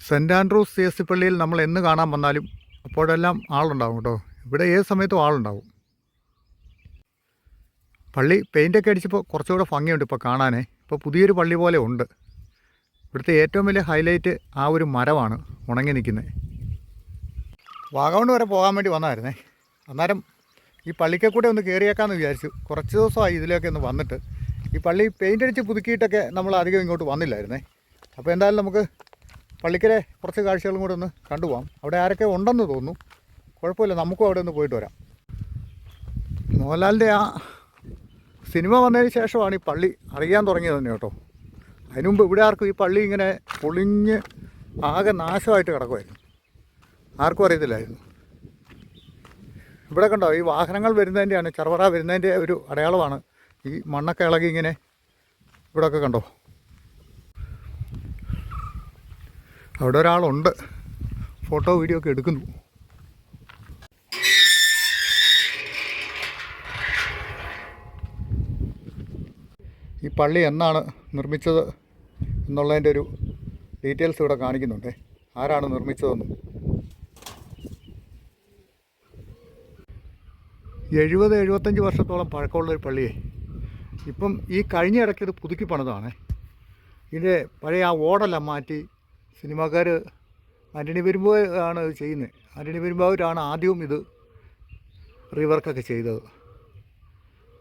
Saint Andrew's C S പള്ളിയിൽ നമ്മൾ എന്ന് കാണാൻ വന്നാലും അപ്പോഴെല്ലാം ആളുണ്ടാവും കേട്ടോ. ഇവിടെ ഏത് സമയത്തും ആളുണ്ടാവും. പള്ളി പെയിന്റൊക്കെ അടിച്ചപ്പോൾ കുറച്ചുകൂടെ ഭംഗിയുണ്ട് ഇപ്പോൾ കാണാനേ. ഇപ്പോൾ പുതിയൊരു പള്ളി പോലെ ഉണ്ട്. ഇവിടുത്തെ ഏറ്റവും വലിയ ഹൈലൈറ്റ് ആ ഒരു മരമാണ് ഉണങ്ങി നിൽക്കുന്നത്. വാഗമണ് വരെ പോകാൻ വേണ്ടി വന്നായിരുന്നേ. അന്നേരം ഈ പള്ളിക്കെ കൂടെ ഒന്ന് കയറിയേക്കാമെന്ന് വിചാരിച്ചു. കുറച്ച് ദിവസമായി ഇതിലേക്ക് ഒന്ന് വന്നിട്ട്. ഈ പള്ളി പെയിന്റ് അടിച്ച് പുതുക്കിയിട്ടൊക്കെ നമ്മൾ അധികം ഇങ്ങോട്ട് വന്നില്ലായിരുന്നേ. അപ്പോൾ എന്തായാലും നമുക്ക് പള്ളിക്കരെ കുറച്ച് കാഴ്ചകളും കൂടെ ഒന്ന് കണ്ടുപോകാം അവിടെ ആരൊക്കെ ഉണ്ടെന്ന് തോന്നുന്നു. കുഴപ്പമില്ല നമുക്കും അവിടെ ഒന്ന് പോയിട്ട് വരാം. മോഹൻലാലിന്റെ ആ സിനിമ വന്നതിന് ശേഷമാണ് ഈ പള്ളി അറിയാൻ തുടങ്ങിയത് തന്നെ കേട്ടോ. അതിനുമുമ്പ് ഇവിടെ ആർക്കും ഈ പള്ളി ഇങ്ങനെ പൊളിഞ്ഞ് ആകെ നാശമായിട്ട് കിടക്കുമായിരുന്നു. ആർക്കും അറിയത്തില്ലായിരുന്നു. ഇവിടെ കണ്ടോ ഈ വാഹനങ്ങൾ വരുന്നതിന്റെയാണ് ചെറുപറ വരുന്നതിന്റെ ഒരു അടയാളമാണ് ഈ മണ്ണൊക്കെ ഇളകി ഇങ്ങനെ ഇവിടെയൊക്കെ കണ്ടോ? അവിടെ ഒരാളുണ്ട്. ഫോട്ടോ വീഡിയോ ഒക്കെ എടുക്കുന്നു. ഈ പള്ളി എന്നാണ് നിർമ്മിച്ചത് എന്നുള്ളതിന്റെ ഒരു ഡീറ്റെയിൽസ് ഇവിടെ കാണിക്കുന്നുണ്ട്. ആരാണ് നിർമ്മിച്ചതെന്നും. എഴുപത് എഴുപത്തഞ്ച് വർഷത്തോളം പഴക്കമുള്ള ഒരു പള്ളിയെ. ഇപ്പം ഈ കഴിഞ്ഞ ഇടയ്ക്ക് ഇത് പുതുക്കി പണിതാണ്. ഇതിന്റെ പഴയ ആ ഓടെല്ലാം മാറ്റി സിനിമാക്കാർ ആന്റണി പെരുമ്പാവൂർ ആണ് ഇത് ചെയ്യുന്നത്. ആന്റണി പെരുമ്പാവൂരാണ് ആദ്യവും ഇത് റീവർക്കൊക്കെ ചെയ്തത്.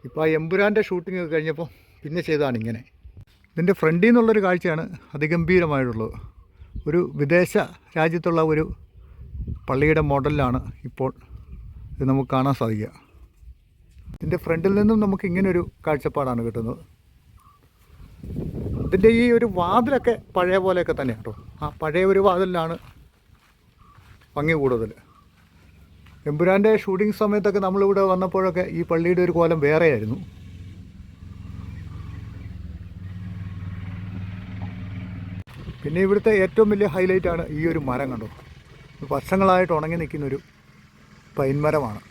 ഇപ്പോൾ ആ എമ്പുരാന്റെ ഷൂട്ടിംഗ് ഒക്കെ കഴിഞ്ഞപ്പോൾ പിന്നെ ചെയ്തതാണ് ഇങ്ങനെ. ഇതിന്റെ ഫ്രണ്ടിൽ നിന്നുള്ളൊരു കാഴ്ചയാണ് അതിഗംഭീരമായിട്ടുള്ളത്. ഒരു വിദേശ രാജ്യത്തുള്ള ഒരു പള്ളിയുടെ മോഡലിലാണ് ഇപ്പോൾ ഇത് നമുക്ക് കാണാൻ സാധിക്കുക. ഇതിന്റെ ഫ്രണ്ടിൽ നിന്നും നമുക്ക് ഇങ്ങനൊരു കാഴ്ചപ്പാടാണ് കിട്ടുന്നത്. ഇതിന്റെ ഈ ഒരു വാതിലൊക്കെ പഴയ പോലെയൊക്കെ തന്നെ കേട്ടോ. ആ പഴയ ഒരു വാതിലിനാണ് ഭംഗി കൂടുതൽ. എമ്പുരാന്റെ ഷൂട്ടിംഗ് സമയത്തൊക്കെ നമ്മളിവിടെ വന്നപ്പോഴൊക്കെ ഈ പള്ളിയുടെ ഒരു കോലം വേറെയായിരുന്നു. പിന്നെ ഇവിടുത്തെ ഏറ്റവും വലിയ ഹൈലൈറ്റാണ് ഈ ഒരു മരം കണ്ടോ? വർഷങ്ങളായിട്ട് ഉണങ്ങി നിൽക്കുന്നൊരു പൈൻ മരമാണ്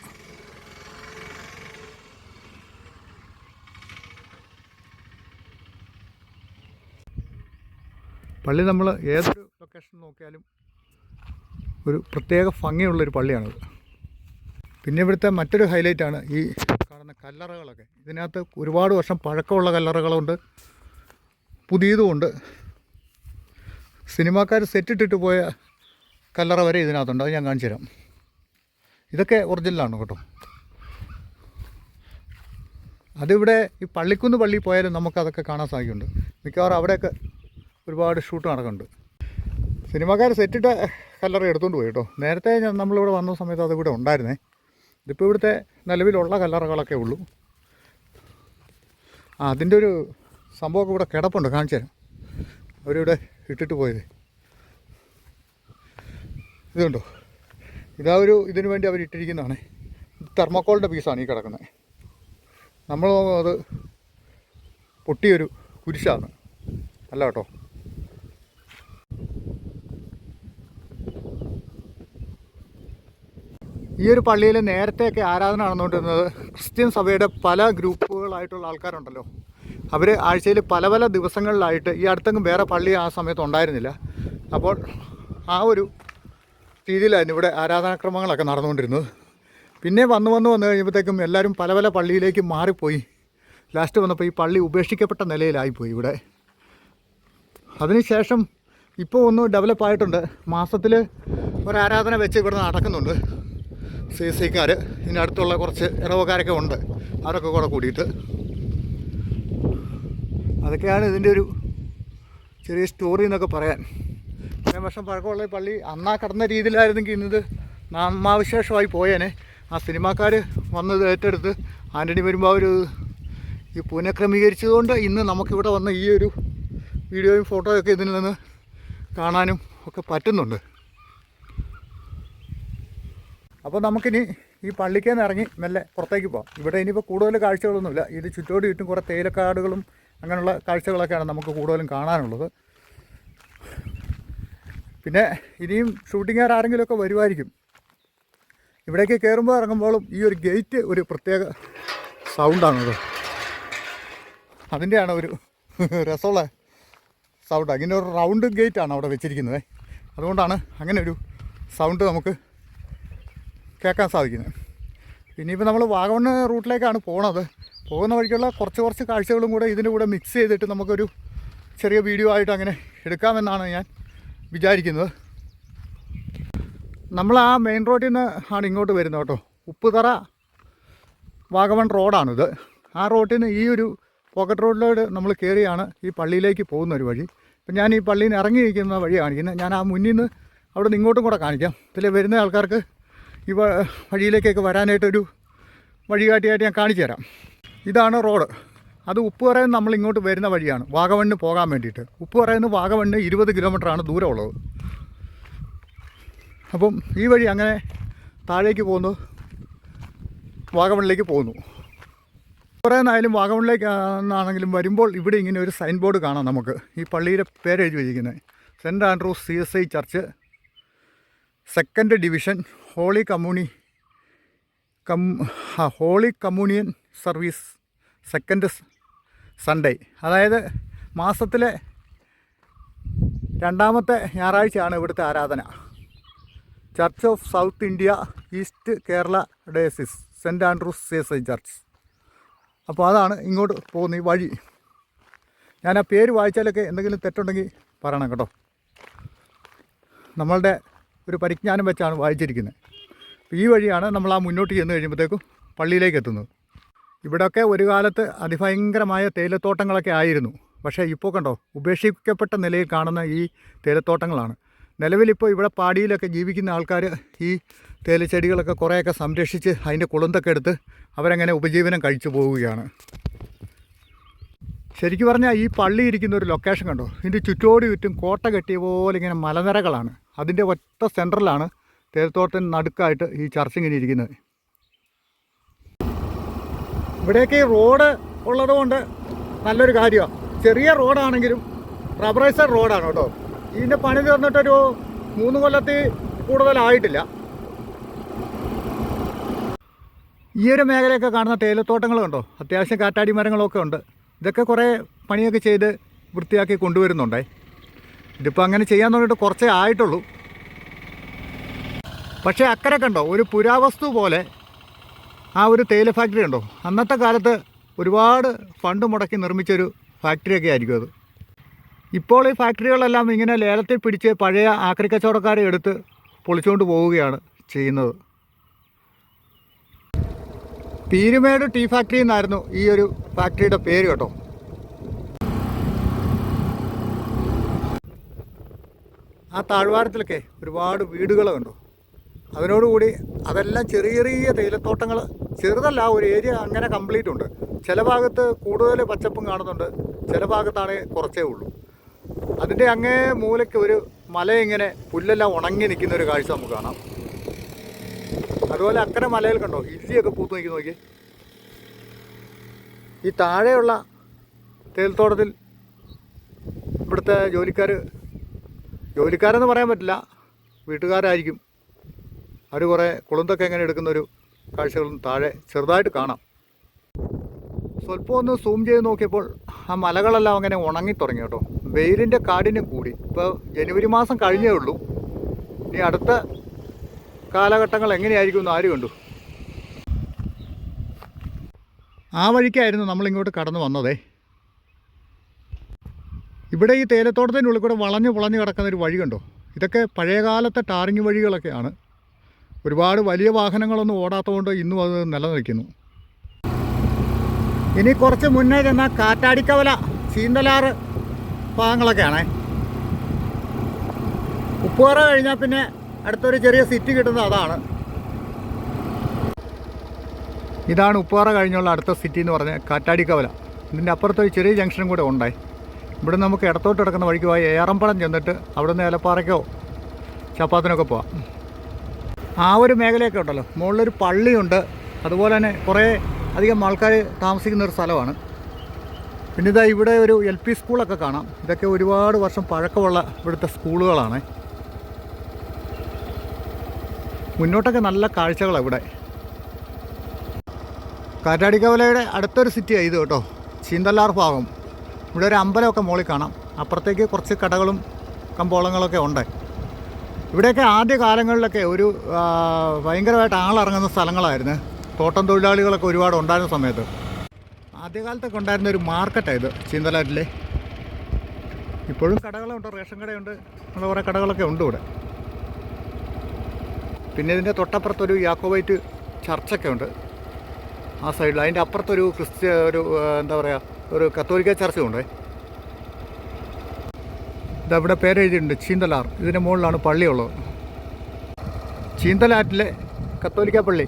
പള്ളി നമ്മൾ ഏതൊരു ലൊക്കേഷൻ നോക്കിയാലും ഒരു പ്രത്യേക ഭംഗിയുള്ളൊരു പള്ളിയാണത്. പിന്നെ ഇവിടുത്തെ മറ്റൊരു ഹൈലൈറ്റാണ് ഈ കാണുന്ന കല്ലറകളൊക്കെ. ഇതിനകത്ത് ഒരുപാട് വർഷം പഴക്കമുള്ള കല്ലറകളുണ്ട് പുതിയതുമുണ്ട് സിനിമാക്കാർ സെറ്റിട്ടിട്ട് പോയ കല്ലറ വരെ ഇതിനകത്തുണ്ട്. അത് ഞാൻ കാണിച്ചു തരാം. ഇതൊക്കെ ഒറിജിനലാണ് കേട്ടോ. അതിവിടെ ഈ പള്ളിക്കുന്ന് പള്ളി പോയാലും നമുക്കതൊക്കെ കാണാൻ സാധിക്കുന്നുണ്ട്. മിക്കവാറും അവിടെയൊക്കെ ഒരുപാട് ഷൂട്ട് നടക്കുന്നുണ്ട്. സിനിമാക്കാർ സെറ്റിട്ട കല്ലറ എടുത്തുകൊണ്ട് പോയി കേട്ടോ. നേരത്തെ ഞാൻ നമ്മളിവിടെ വന്ന സമയത്ത് അതിവിടെ ഉണ്ടായിരുന്നേ. ഇതിപ്പോൾ ഇവിടുത്തെ നിലവിലുള്ള കല്ലറകളൊക്കെ ഉള്ളൂ. ആ അതിന്റെ ഒരു സംഭവമൊക്കെ ഇവിടെ കിടപ്പുണ്ട് കാണിച്ചു തരാം. അവരിവിടെ ഇട്ടിട്ട് പോയത്. ഇതുണ്ടോ ഇതാ ഒരു ഇതിനു വേണ്ടി അവർ ഇട്ടിരിക്കുന്നതാണ്. തെർമോക്കോളിന്റെ പീസാണ് ഈ കിടക്കുന്നത്. നമ്മൾ അത് പൊട്ടിയൊരു കുരിശാണ്. അല്ല കേട്ടോ? ഈ ഒരു പള്ളിയിൽ നേരത്തെയൊക്കെ ആരാധന നടന്നുകൊണ്ടിരുന്നത് ക്രിസ്ത്യൻ സഭയുടെ പല ഗ്രൂപ്പുകളായിട്ടുള്ള ആൾക്കാരുണ്ടല്ലോ. അവർ ആഴ്ചയിൽ പല പല ദിവസങ്ങളിലായിട്ട് ഈ അടുത്തെങ്കിലും വേറെ പള്ളി ആ സമയത്ത് ഉണ്ടായിരുന്നില്ല. അപ്പോൾ ആ ഒരു രീതിയിലായിരുന്നു ഇവിടെ ആരാധനാക്രമങ്ങളൊക്കെ നടന്നുകൊണ്ടിരുന്നത്. പിന്നെ വന്ന് വന്ന് വന്നു കഴിയുമ്പോഴത്തേക്കും എല്ലാവരും പല പല പള്ളിയിലേക്ക് മാറിപ്പോയി. ലാസ്റ്റ് വന്നപ്പോൾ ഈ പള്ളി ഉപേക്ഷിക്കപ്പെട്ട നിലയിലായിപ്പോയി ഇവിടെ. അതിനുശേഷം ഇപ്പോൾ ഒന്ന് ഡെവലപ്പായിട്ടുണ്ട് മാസത്തിൽ ഒരു ആരാധന വെച്ച് ഇവിടെ നടക്കുന്നുണ്ട്. സി സിക്കാർ ഇതിന്റെ അടുത്തുള്ള കുറച്ച് ഇറവക്കാരൊക്കെ ഉണ്ട്. അവരൊക്കെ കൂടെ കൂടിയിട്ട്. അതൊക്കെയാണ് ഇതിന്റെ ഒരു ചെറിയ സ്റ്റോറി എന്നൊക്കെ പറയാൻ. ഇത്രയും വർഷം പഴക്കമുള്ള പള്ളി അന്നാ കടന്ന രീതിയിലായിരുന്നെങ്കിൽ ഇന്നത് നാമാവിശേഷമായി പോയേനെ. ആ സിനിമാക്കാർ വന്നത് ഏറ്റെടുത്ത് ആന്റണി വരുമ്പോൾ അവർ ഈ പുനഃക്രമീകരിച്ചതുകൊണ്ട് ഇന്ന് നമുക്കിവിടെ വന്ന ഈ ഒരു വീഡിയോയും ഫോട്ടോയൊക്കെ ഇതിൽ നിന്ന് കാണാനും ഒക്കെ പറ്റുന്നുണ്ട്. അപ്പോൾ നമുക്കിനി ഈ പള്ളിക്കൽ നിന്ന് ഇറങ്ങി മെല്ലെ പുറത്തേക്ക് പോകാം. ഇവിടെ ഇനിയിപ്പോൾ കൂടുതൽ കാഴ്ചകളൊന്നുമില്ല. ഇത് ചുറ്റോട് ചുറ്റും കുറേ തേയിലക്കാടുകളും അങ്ങനെയുള്ള കാഴ്ചകളൊക്കെയാണ് നമുക്ക് കൂടുതലും കാണാനുള്ളത്. പിന്നെ ഇനിയും ഷൂട്ടിങ്ങുകാർ ആരെങ്കിലുമൊക്കെ വരുമായിരിക്കും. ഇവിടേക്ക് കയറുമ്പോൾ ഇറങ്ങുമ്പോഴും ഈ ഒരു ഗേറ്റ് ഒരു പ്രത്യേക സൗണ്ടാണത്. അതിന്റെയാണ് ഒരു രസമുള്ള സൗണ്ട്. അങ്ങനെ ഒരു റൗണ്ട് ഗേറ്റാണ് അവിടെ വെച്ചിരിക്കുന്നത്. അതുകൊണ്ടാണ് അങ്ങനെ ഒരു സൗണ്ട് നമുക്ക് കേൾക്കാൻ സാധിക്കുന്നത് ഇനിയിപ്പോൾ നമ്മൾ വാഗമൺ റൂട്ടിലേക്കാണ് പോണത്. പോകുന്ന വഴിക്കുള്ള കുറച്ച് കുറച്ച് കാഴ്ചകളും കൂടെ ഇതിന്റെ കൂടെ മിക്സ് ചെയ്തിട്ട് നമുക്കൊരു ചെറിയ വീഡിയോ ആയിട്ട് അങ്ങനെ എടുക്കാമെന്നാണ് ഞാൻ വിചാരിക്കുന്നത്. നമ്മൾ ആ മെയിൻ റോഡിൽ നിന്ന് ആണ് ഇങ്ങോട്ട് വരുന്നത് കേട്ടോ. ഉപ്പുതറ വാഗമൺ റോഡാണിത്. ആ റോഡിൽ നിന്ന് ഈ ഒരു പോക്കറ്റ് റോഡിലൂടെ നമ്മൾ കയറിയാണ് ഈ പള്ളിയിലേക്ക് പോകുന്ന ഒരു വഴി. ഇപ്പം ഞാൻ ഈ പള്ളിയിൽ നിന്ന് ഇറങ്ങിയിരിക്കുന്ന വഴി കാണിക്കുന്നത് ഞാൻ ആ മുന്നിൽ നിന്ന് അവിടെ നിന്ന് ഇങ്ങോട്ടും കൂടെ കാണിക്കാം. ഇതിൽ വരുന്ന ആൾക്കാർക്ക് ഈ വഴിയിലേക്കൊക്കെ വരാനായിട്ടൊരു വഴികാട്ടിയായിട്ട് ഞാൻ കാണിച്ചു തരാം. ഇതാണ് റോഡ്. അത് ഉപ്പ് പറയുന്ന നമ്മൾ ഇങ്ങോട്ട് വരുന്ന വഴിയാണ്. വാഗമണ്ണിന് പോകാൻ വേണ്ടിയിട്ട്. ഉപ്പ് നിന്ന് വാഗമണ്ണ് ഇരുപത് കിലോമീറ്ററാണ് ദൂരമുള്ളത്. അപ്പം ഈ വഴി അങ്ങനെ താഴേക്ക് പോകുന്നു. വാഗമണിലേക്ക് പോകുന്നു. കുറേ നായാലും വാഗമണിലേക്ക് ആണെങ്കിലും വരുമ്പോൾ ഇവിടെ ഇങ്ങനെ ഒരു സൈൻ ബോർഡ് കാണാം നമുക്ക്. ഈ പള്ളിയുടെ പേരെഴുതി വെച്ചിരിക്കുന്നത്. Saint Andrew's C S I church. Second division holy communion cum holy communion service second Sunday അതായത് മാസത്തിലെ രണ്ടാമത്തെ ഞായറാഴ്ചയാണ് ഇവിടുത്തെ ആരാധന. Church of South India East Kerala diocese Saint Andrew's C S I church അപ്പോൾ അതാണ് ഇങ്ങോട്ട് പോകുന്ന ഈ വഴി. ഞാൻ ആ പേര് വായിച്ചാലൊക്കെ എന്തെങ്കിലും തെറ്റുണ്ടെങ്കിൽ പറയണം കേട്ടോ. നമ്മളുടെ ഒരു പരിജ്ഞാനം വെച്ചാണ് വായിച്ചിരിക്കുന്നത്. ഈ വഴിയാണ് നമ്മൾ ആ മുന്നോട്ട് ചെന്ന് കഴിയുമ്പോഴത്തേക്കും പള്ളിയിലേക്ക് എത്തുന്നത്. ഇവിടെയൊക്കെ ഒരു കാലത്ത് അതിഭയങ്കരമായ തേയിലത്തോട്ടങ്ങളൊക്കെ ആയിരുന്നു. പക്ഷേ ഇപ്പോൾ കണ്ടോ ഉപേക്ഷിക്കപ്പെട്ട നിലയിൽ കാണുന്ന ഈ തേയിലത്തോട്ടങ്ങളാണ്. നിലവിലിപ്പോൾ ഇവിടെ പാടിയിലൊക്കെ ജീവിക്കുന്ന ആൾക്കാർ ഈ തേയിലച്ചെടികളൊക്കെ കുറേയൊക്കെ സംരക്ഷിച്ച് അതിന്റെ കുളുന്തൊക്കെ എടുത്ത് അവരങ്ങനെ ഉപജീവനം കഴിച്ചു പോവുകയാണ്. ശരിക്കും പറഞ്ഞാൽ ഈ പള്ളി ഇരിക്കുന്ന ഒരു ലൊക്കേഷൻ കണ്ടോ ഇതിന്റെ ചുറ്റോട് ചുറ്റും കോട്ട കെട്ടിയ പോലെ ഇങ്ങനെ മലനിരകളാണ്. അതിന്റെ ഒറ്റ സെന്ററിലാണ് തേരത്തോട്ടൻ നടുക്കായിട്ട് ഈ ചർച്ച് ഇങ്ങനെ ഇരിക്കുന്നത്. ഇവിടെയൊക്കെ റോഡ് ഉള്ളതുകൊണ്ട് നല്ലൊരു കാര്യമാണ് ചെറിയ റോഡാണെങ്കിലും റബ്ബറൈസർ റോഡാണ് കേട്ടോ. ഇതിന്റെ പണി തീർന്നിട്ടൊരു മൂന്ന് കൊല്ലത്തിൽ കൂടുതലായിട്ടില്ല. ഈ ഒരു മേഖലയൊക്കെ കാണുന്ന തേയിലത്തോട്ടങ്ങൾ കണ്ടോ? അത്യാവശ്യം കാറ്റാടി മരങ്ങളൊക്കെ ഉണ്ട്. ഇതൊക്കെ കുറേ പണിയൊക്കെ ചെയ്ത് വൃത്തിയാക്കി കൊണ്ടുവരുന്നുണ്ടേ. ഇതിപ്പോൾ അങ്ങനെ ചെയ്യാൻ തുടങ്ങിയിട്ട് കുറച്ചേ ആയിട്ടുള്ളൂ. പക്ഷേ അക്കരെ കണ്ടോ? ഒരു പുരാവസ്തു പോലെ ആ ഒരു തേയില ഫാക്ടറി ഉണ്ടോ അന്നത്തെ കാലത്ത് ഒരുപാട് ഫണ്ട് മുടക്കി നിർമ്മിച്ചൊരു ഫാക്ടറിയൊക്കെ ആയിരിക്കും അത്. ഇപ്പോൾ ഈ ഫാക്ടറികളെല്ലാം ഇങ്ങനെ ലേലത്തിൽ പിടിച്ച് പഴയ ആക്രി കച്ചവടക്കാരെ എടുത്ത് പൊളിച്ചുകൊണ്ട് പോവുകയാണ് ചെയ്യുന്നത്. പീരുമേട് ടീ ഫാക്ടറി എന്നായിരുന്നു ഈ ഒരു ഫാക്ടറിയുടെ പേര് കേട്ടോ. ആ താഴ്വാരത്തിലൊക്കെ ഒരുപാട് വീടുകൾ കണ്ടു. അതിനോടുകൂടി അതെല്ലാം ചെറിയ ചെറിയ തേയിലത്തോട്ടങ്ങൾ ചെറുതല്ല ഒരു ഏരിയ അങ്ങനെ കംപ്ലീറ്റ് ഉണ്ട്. ചില ഭാഗത്ത് കൂടുതൽ പച്ചപ്പും കാണുന്നുണ്ട് ചില ഭാഗത്താണെങ്കിൽ കുറച്ചേ ഉള്ളൂ. അതിന്റെ അങ്ങേ മൂലയ്ക്ക് ഒരു മല ഇങ്ങനെ പുല്ലെല്ലാം ഉണങ്ങി നിൽക്കുന്ന ഒരു കാഴ്ച നമുക്ക് കാണാം. അതുപോലെ അക്കരെ മലയിൽ കണ്ടോ? ഇല്ലിയൊക്കെ പൂത്ത് നോക്കി നോക്കി ഈ താഴെയുള്ള തേയിലത്തോട്ടത്തിൽ ഇവിടുത്തെ ജോലിക്കാർ ജോലിക്കാരെന്ന് പറയാൻ പറ്റില്ല. വീട്ടുകാരായിരിക്കും. അവർ കുറേ കുളുന്തൊക്കെ എങ്ങനെ എടുക്കുന്ന ഒരു കാഴ്ചകളും താഴെ ചെറുതായിട്ട് കാണാം. സ്വല്പം ഒന്ന് സൂം ചെയ്ത് നോക്കിയപ്പോൾ ആ മലകളെല്ലാം അങ്ങനെ ഉണങ്ങി തുടങ്ങി കേട്ടോ. വെയിലിന്റെ കാടിനും കൂടി. ഇപ്പോൾ ജനുവരി മാസം കഴിഞ്ഞേ ഉള്ളൂ. ഇനി അടുത്ത കാലഘട്ടങ്ങൾ എങ്ങനെയായിരിക്കും എന്ന് ആര് കണ്ടു? ആ വഴിക്കായിരുന്നു നമ്മളിങ്ങോട്ട് കടന്നു വന്നതേ. ഇവിടെ ഈ തേയിലത്തോട്ടത്തിന്റെ ഉള്ളിൽ കൂടെ വളഞ്ഞു പുളഞ്ഞു കിടക്കുന്ന ഒരു വഴി കണ്ടോ? ഇതൊക്കെ പഴയകാലത്തെ ടാറിങ് വഴികളൊക്കെയാണ്. ഒരുപാട് വലിയ വാഹനങ്ങളൊന്നും ഓടാത്തതുകൊണ്ട് ഇന്നും അത് നിലനിൽക്കുന്നു. ഇനി കുറച്ച് മുന്നേ ചെന്ന കാറ്റാടിക്കവല ചീന്തലാറ് ഭാഗങ്ങളൊക്കെയാണേ. ഉപ്പുപാറ കഴിഞ്ഞാൽ പിന്നെ അടുത്തൊരു ചെറിയ സിറ്റി കിട്ടുന്നത് അതാണ്. ഇതാണ് ഉപ്പുപാറ കഴിഞ്ഞുള്ള അടുത്ത സിറ്റി എന്ന് പറഞ്ഞ കാറ്റാടിക്കവല. ഇതിന്റെ അപ്പുറത്തൊരു ചെറിയ ജംഗ്ഷനും കൂടെ ഉണ്ടായി ഇവിടെ നമുക്ക് ഇടത്തോട്ട് കിടക്കുന്ന വഴിക്ക് പോയി ഏറമ്പളം ചെന്നിട്ട് അവിടെ നിന്ന് ഏലപ്പാറയ്ക്കോ ചപ്പാത്തിനൊക്കെ പോവാം. ആ ഒരു മേഖലയൊക്കെ ഉണ്ടല്ലോ. മുകളിലൊരു പള്ളിയുണ്ട്. അതുപോലെ തന്നെ കുറേ അധികം ആൾക്കാർ താമസിക്കുന്ന ഒരു സ്ഥലമാണ്. പിന്നെ ഇതാ ഇവിടെ ഒരു എൽ പി സ്കൂളൊക്കെ കാണാം. ഇതൊക്കെ ഒരുപാട് വർഷം പഴക്കമുള്ള ഇവിടുത്തെ സ്കൂളുകളാണ്. മുന്നോട്ടൊക്കെ നല്ല കാഴ്ചകളാണ് ഇവിടെ. കാറ്റാടിക്കവലയുടെ അടുത്തൊരു സിറ്റിയാണ് ഇത് കേട്ടോ. ചീന്തല്ലാർ ഭാഗം ഇവിടെ ഒരു അമ്പലമൊക്കെ മുകളിൽ കാണാം. അപ്പുറത്തേക്ക് കുറച്ച് കടകളും കമ്പോളങ്ങളൊക്കെ ഉണ്ട്. ഇവിടെയൊക്കെ ആദ്യ കാലങ്ങളിലൊക്കെ ഒരു ഭയങ്കരമായിട്ട് ആളിറങ്ങുന്ന സ്ഥലങ്ങളായിരുന്നു. തോട്ടം തൊഴിലാളികളൊക്കെ ഒരുപാട് ഉണ്ടായിരുന്ന സമയത്ത്. ആദ്യകാലത്തൊക്കെ ഉണ്ടായിരുന്ന ഒരു മാർക്കറ്റാണ് ഇത് ചീന്തലാറ്റിലെ. ഇപ്പോഴും കടകളുണ്ട് റേഷൻ കടയുണ്ട് അങ്ങനെ കുറേ കടകളൊക്കെ ഉണ്ട് ഇവിടെ. പിന്നെ ഇതിന്റെ തൊട്ടപ്പുറത്തൊരു യാക്കോബൈറ്റ് ചർച്ചൊക്കെ ഉണ്ട്. ആ സൈഡിൽ അതിന്റെ അപ്പുറത്തൊരു ക്രിസ്ത്യ ഒരു എന്താ പറയുക ഒരു കത്തോലിക്ക ചർച്ചും ഉണ്ട് ഇതവിടെ പേരെഴുതിയിട്ടുണ്ട് ചീന്തലാർ. ഇതിന്റെ മുകളിലാണ് പള്ളിയുള്ളത്. ചീന്തലാറ്റിലെ കത്തോലിക്ക പള്ളി.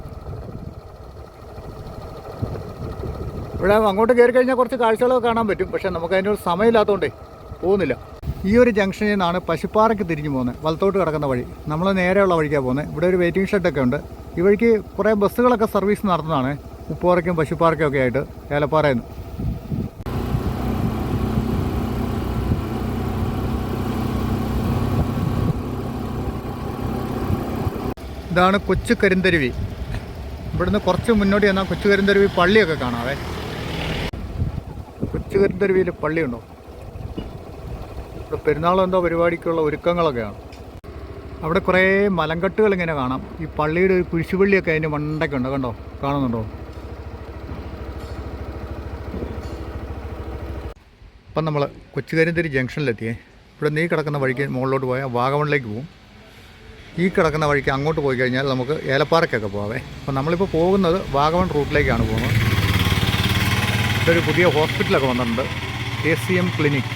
ഇവിടെ അങ്ങോട്ട് കയറി കഴിഞ്ഞാൽ കുറച്ച് കാഴ്ചകളൊക്കെ കാണാൻ പറ്റും പക്ഷേ നമുക്ക് അതിനൊരു സമയമില്ലാത്തതുകൊണ്ടേ പോകുന്നില്ല. ഈ ഒരു ജംഗ്ഷനിൽ നിന്നാണ് പശുപ്പാറയ്ക്ക് തിരിഞ്ഞു പോകുന്നത് വലത്തോട്ട് കിടക്കുന്ന വഴി. നമ്മൾ നേരെയുള്ള വഴിക്കാണ് പോകുന്നത്. ഇവിടെ ഒരു വെയിറ്റിംഗ് ഷെഡൊക്കെ ഉണ്ട്. ഈ വഴിക്ക് കുറേ ബസ്സുകളൊക്കെ സർവീസ് നടത്തുന്നതാണ്. ഉപ്പോറയ്ക്കും പശുപ്പാറയ്ക്കും ഒക്കെ ആയിട്ട് ഏലപ്പാറയിൽ നിന്ന്. ഇതാണ് കൊച്ചു കരിന്തരുവി. ഇവിടുന്ന് കുറച്ച് മുന്നോട്ട് ചെന്നാൽ കൊച്ചു കരിന്തരുവി പള്ളിയൊക്കെ കാണാവേ. കൊച്ചു കരിന്തരുവിയിൽ പള്ളിയുണ്ടോ? ഇവിടെ പെരുന്നാൾ എന്തോ പരിപാടിക്കുള്ള ഒരുക്കങ്ങളൊക്കെയാണ്. അവിടെ കുറേ മലങ്കട്ടുകൾ ഇങ്ങനെ കാണാം. ഈ പള്ളിയുടെ ഒരു കുരിശുപള്ളിയൊക്കെ അതിന്റെ മണ്ടയ്ക്കുണ്ട്. കണ്ടോ? കാണുന്നുണ്ടോ? അപ്പം നമ്മൾ കൊച്ചുകരിന്തരി ജംഗ്ഷനിലെത്തിയേ. ഇവിടെ നീ കിടക്കുന്ന വഴിക്ക് മുകളിലോട്ട് പോയാൽ വാഗമണിലേക്ക് പോകും. ഈ കിടക്കുന്ന വഴിക്ക് അങ്ങോട്ട് പോയി കഴിഞ്ഞാൽ നമുക്ക് ഏലപ്പാറയ്ക്കൊക്കെ പോകാവേ. അപ്പോൾ നമ്മളിപ്പോൾ പോകുന്നത് വാഗമൺ റൂട്ടിലേക്കാണ് പോകുന്നത്. ഇതൊരു പുതിയ ഹോസ്പിറ്റലൊക്കെ വന്നിട്ടുണ്ട്. A C M clinic.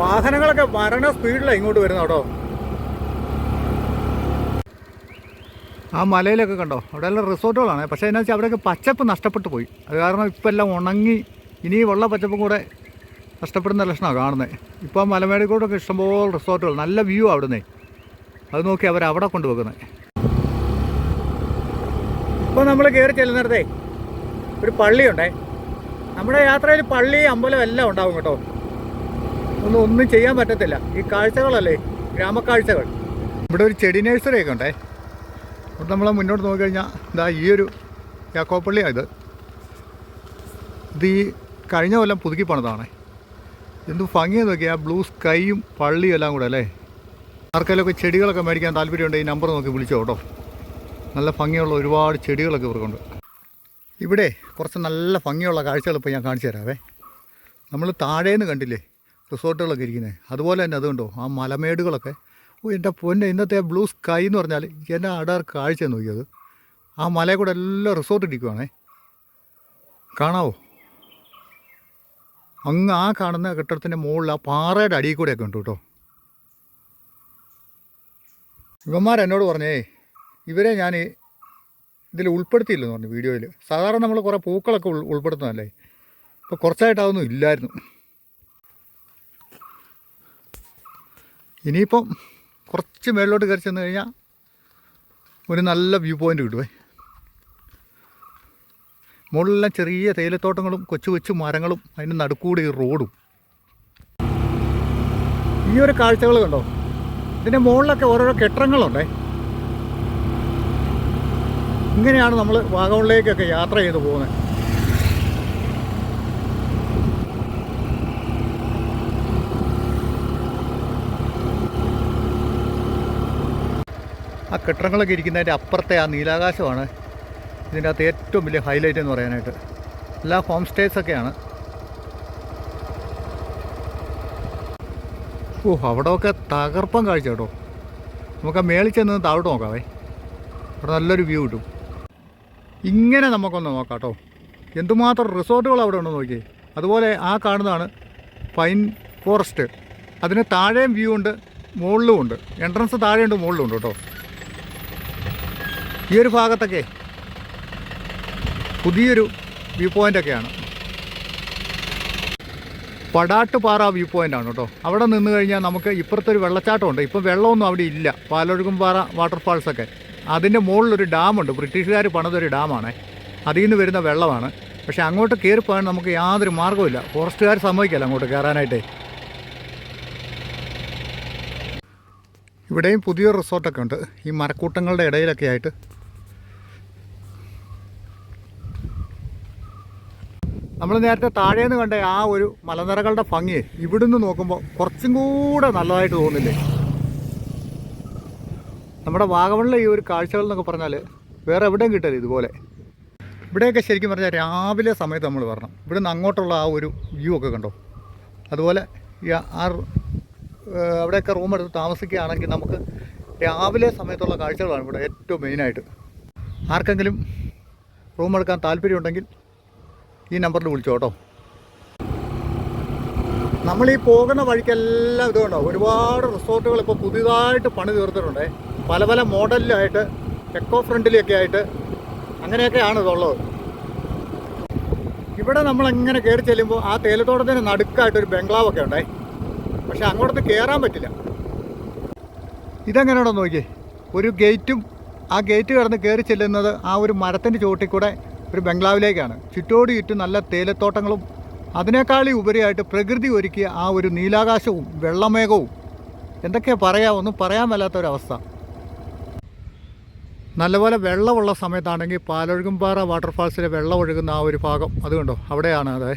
വാഹനങ്ങളൊക്കെ മരണ സ്പീഡിലാണ് ഇങ്ങോട്ട് വരുന്നത് കേട്ടോ. ആ മലയിലൊക്കെ കണ്ടോ? അവിടെ എല്ലാം റിസോർട്ടുകളാണ്. പക്ഷേ എന്നാ വെച്ചാൽ അവിടെയൊക്കെ പച്ചപ്പ് നഷ്ടപ്പെട്ടു പോയി. അത് കാരണം ഇപ്പം എല്ലാം ഉണങ്ങി ഇനി ഉള്ള പച്ചപ്പും കൂടെ നഷ്ടപ്പെടുന്ന ലക്ഷണമാണ് കാണുന്നത് ഇപ്പോൾ മലമേടിക്കോട്ടൊക്കെ ഇഷ്ടംപോലെ റിസോർട്ടുകൾ നല്ല വ്യൂ അവിടുന്ന്. അത് നോക്കി അവർ അവിടെ കൊണ്ടുവെക്കുന്നത് ഇപ്പോൾ നമ്മൾ കയറി ചെല്ലുന്നിടത്തേ ഒരു പള്ളിയുണ്ടേ. നമ്മുടെ യാത്രയിൽ പള്ളി അമ്പലം എല്ലാം ഉണ്ടാവും കേട്ടോ. ഒന്നും ഒന്നും ചെയ്യാൻ പറ്റത്തില്ല. ഈ കാഴ്ചകളല്ലേ ഗ്രാമക്കാഴ്ചകൾ. ഇവിടെ ഒരു ചെടി നഴ്സറിയൊക്കെ ഉണ്ടേ. ഇവിടെ നമ്മൾ മുന്നോട്ട് നോക്കിക്കഴിഞ്ഞാൽ ഇതാ ഈ ഒരു യാക്കോപ്പള്ളിയാണ് ഇത്. ഇത് ഈ കഴിഞ്ഞ കൊല്ലം പുതുക്കി പണിതാണേ. എന്ത് ഭംഗിയെന്ന് നോക്കി ആ ബ്ലൂ സ്കൈയും പള്ളിയും എല്ലാം കൂടെ അല്ലേ? ആർക്കെങ്കിലുമൊക്കെ ചെടികളൊക്കെ മേടിക്കാൻ താല്പര്യമുണ്ട് ഈ നമ്പർ നോക്കി വിളിച്ചോ കേട്ടോ. നല്ല ഭംഗിയുള്ള ഒരുപാട് ചെടികളൊക്കെ ഇവർക്കുണ്ട്. ഇവിടെ കുറച്ച് നല്ല ഭംഗിയുള്ള കാഴ്ചകൾ ഇപ്പോൾ ഞാൻ കാണിച്ചു തരാവേ. നമ്മൾ താഴേന്ന് കണ്ടില്ലേ റിസോർട്ടുകളൊക്കെ ഇരിക്കുന്നത് അതുപോലെ തന്നെ അതുകൊണ്ടോ ആ മലമേടുകളൊക്കെ. ഓ എന്റെ പൊന്നെ ഇന്നത്തെ ബ്ലൂ സ്കൈ എന്ന് പറഞ്ഞാൽ എന്റെ അടാർ കാഴ്ച നോക്കിയത്. ആ മലയിൽ കൂടെ എല്ലാം റിസോർട്ട് ഇരിക്കുവാണേ കാണാവോ? അങ്ങ് ആ കാണുന്ന കെട്ടിടത്തിന്റെ മുകളിൽ ആ പാറയുടെ അടിയിൽ കൂടെയൊക്കെ ഉണ്ട് കേട്ടോ. ഇവന്മാരെന്നോട് പറഞ്ഞേ ഇവരെ ഞാൻ ഇതിൽ ഉൾപ്പെടുത്തിയില്ലെന്ന് പറഞ്ഞു വീഡിയോയിൽ. സാധാരണ നമ്മൾ കുറേ പൂക്കളൊക്കെ ഉൾ ഉൾപ്പെടുത്തുന്നതല്ലേ? ഇപ്പോൾ കുറച്ചായിട്ട് അതൊന്നും ഇല്ലായിരുന്നു. ഇനിയിപ്പം കുറച്ച് മേളിലോട്ട് കയറി ചെന്ന് കഴിഞ്ഞാൽ ഒരു നല്ല വ്യൂ പോയിന്റ് കിട്ടുവേ. മുകളിലെല്ലാം ചെറിയ തേയിലത്തോട്ടങ്ങളും കൊച്ചു കൊച്ചു മരങ്ങളും അതിന്റെ നടുക്കൂടെ ഈ റോഡും. ഈ ഒരു കാഴ്ചകൾ കണ്ടോ? ഇതിന്റെ മുകളിലൊക്കെ ഓരോരോ കെട്ടിടങ്ങളുണ്ടേ. ഇങ്ങനെയാണ് നമ്മൾ വാഗമണിലേക്കൊക്കെ യാത്ര ചെയ്ത് പോകുന്നത്. ആ കെട്ടിടങ്ങളൊക്കെ ഇരിക്കുന്നതിന്റെ അപ്പുറത്തെ ആ നീലാകാശമാണ്. ഇതിന്റെ അകത്ത് ഏറ്റവും വലിയ ഹൈലൈറ്റ് എന്ന് പറയാനായിട്ട്. എല്ലാ ഹോം സ്റ്റേസൊക്കെയാണ് ഓ അവിടെയൊക്കെ തകർപ്പം കാഴ്ച കേട്ടോ. നമുക്ക് ആ മേളിൽ ചെന്ന് താഴോട്ട് നോക്കാവേ. അവിടെ നല്ലൊരു വ്യൂ കിട്ടും. ഇങ്ങനെ നമുക്കൊന്ന് നോക്കാം കേട്ടോ. എന്തുമാത്രം റിസോർട്ടുകൾ അവിടെ ഉണ്ടെന്ന് നോക്കിയേ. അതുപോലെ ആ കാണുന്നതാണ് പൈൻ ഫോറസ്റ്റ് അതിന് താഴെയും വ്യൂ ഉണ്ട് മുകളിലും ഉണ്ട്. എൻട്രൻസ് താഴെയുണ്ട് മുകളിലും ഉണ്ട് കേട്ടോ. ഈ ഒരു ഭാഗത്തൊക്കെ പുതിയൊരു വ്യൂ പോയിന്റൊക്കെയാണ് പടാട്ടുപാറ വ്യൂ പോയിന്റാണ് കേട്ടോ. അവിടെ നിന്ന് കഴിഞ്ഞാൽ നമുക്ക് ഇപ്പുറത്തൊരു വെള്ളച്ചാട്ടമുണ്ട്. ഇപ്പോൾ വെള്ളമൊന്നും അവിടെ ഇല്ല. പാലൊഴുകുംപാറ വാട്ടർഫാൾസൊക്കെ അതിന്റെ മുകളിലൊരു ഡാമുണ്ട്. ബ്രിട്ടീഷുകാർ പണിതൊരു ഡാമാണ്. അതിൽ നിന്ന് വരുന്ന വെള്ളമാണ്. പക്ഷേ അങ്ങോട്ട് കയറി പോകാൻ നമുക്ക് യാതൊരു മാർഗവുമില്ല. ഫോറസ്റ്റുകാർ സമ്മതിക്കില്ല അങ്ങോട്ട് കയറാനായിട്ടേ. ഇവിടെയും പുതിയൊരു റിസോർട്ടൊക്കെ ഉണ്ട്. ഈ മരക്കൂട്ടങ്ങളുടെ ഇടയിലൊക്കെ ആയിട്ട് നമ്മൾ നേരത്തെ താഴേന്ന് കണ്ട ആ ഒരു മലനിരകളുടെ ഭംഗി ഇവിടുന്ന് നോക്കുമ്പോൾ കുറച്ചും കൂടെ നല്ലതായിട്ട് തോന്നില്ലേ? നമ്മുടെ വാഗമണിലെ ഈ ഒരു കാഴ്ചകൾ എന്നൊക്കെ പറഞ്ഞാൽ വേറെ എവിടെയും കിട്ടരുത് ഇതുപോലെ. ഇവിടെയൊക്കെ ശരിക്കും പറഞ്ഞാൽ രാവിലെ സമയത്ത് നമ്മൾ വരണം. ഇവിടുന്ന് അങ്ങോട്ടുള്ള ആ ഒരു വ്യൂ ഒക്കെ കണ്ടോ? അതുപോലെ ഈ ആ അവിടെയൊക്കെ റൂം എടുത്ത് താമസിക്കുകയാണെങ്കിൽ നമുക്ക് രാവിലെ സമയത്തുള്ള കാഴ്ചകളാണ് ഇവിടെ ഏറ്റവും മെയിനായിട്ട് ആർക്കെങ്കിലും റൂം എടുക്കാൻ താല്പര്യമുണ്ടെങ്കിൽ ഈ നമ്പറിൽ വിളിച്ചോ കേട്ടോ. നമ്മൾ ഈ പോകുന്ന വഴിക്കെല്ലാം ഇതുകൊണ്ടോ ഒരുപാട് റിസോർട്ടുകൾ ഇപ്പോൾ പുതിയതായിട്ട് പണി തീർത്തിട്ടുണ്ട്. പല പല മോഡലിലായിട്ട് എക്കോ ഫ്രണ്ടിലൊക്കെ ആയിട്ട് അങ്ങനെയൊക്കെയാണ് ഇതുള്ളത്. ഇവിടെ നമ്മൾ എങ്ങനെ കയറി ചെല്ലുമ്പോൾ ആ തേയിലത്തോട്ടത്തിന് നടുക്കായിട്ടൊരു ബംഗ്ലാവൊക്കെ ഉണ്ടേ. പക്ഷെ അങ്ങോട്ട് കയറാൻ പറ്റില്ല. ഇതെങ്ങനെയാണോ നോക്കിയേ. ഒരു ഗേറ്റും ആ ഗേറ്റ് കടന്ന് കയറി ചെല്ലുന്നത് ആ ഒരു മരത്തിന്റെ ചുവട്ടിൽ കൂടെ ഒരു ബംഗ്ലാവിലേക്കാണ്. ചുറ്റോട് ചുറ്റും നല്ല തേയിലത്തോട്ടങ്ങളും അതിനേക്കാളി ഉപരിയായിട്ട് പ്രകൃതി ഒരുക്കിയ ആ ഒരു നീലാകാശവും വെള്ളമേഘവും. എന്തൊക്കെയാ പറയാമൊന്നും പറയാൻ മേലാത്തൊരവസ്ഥ നല്ലപോലെ വെള്ളമുള്ള സമയത്താണെങ്കിൽ പാലൊഴുകുംപാറ വാട്ടർഫാൾസിലെ വെള്ളം ഒഴുകുന്ന ആ ഒരു ഭാഗം അത് കണ്ടോ? അവിടെയാണ് അതെ.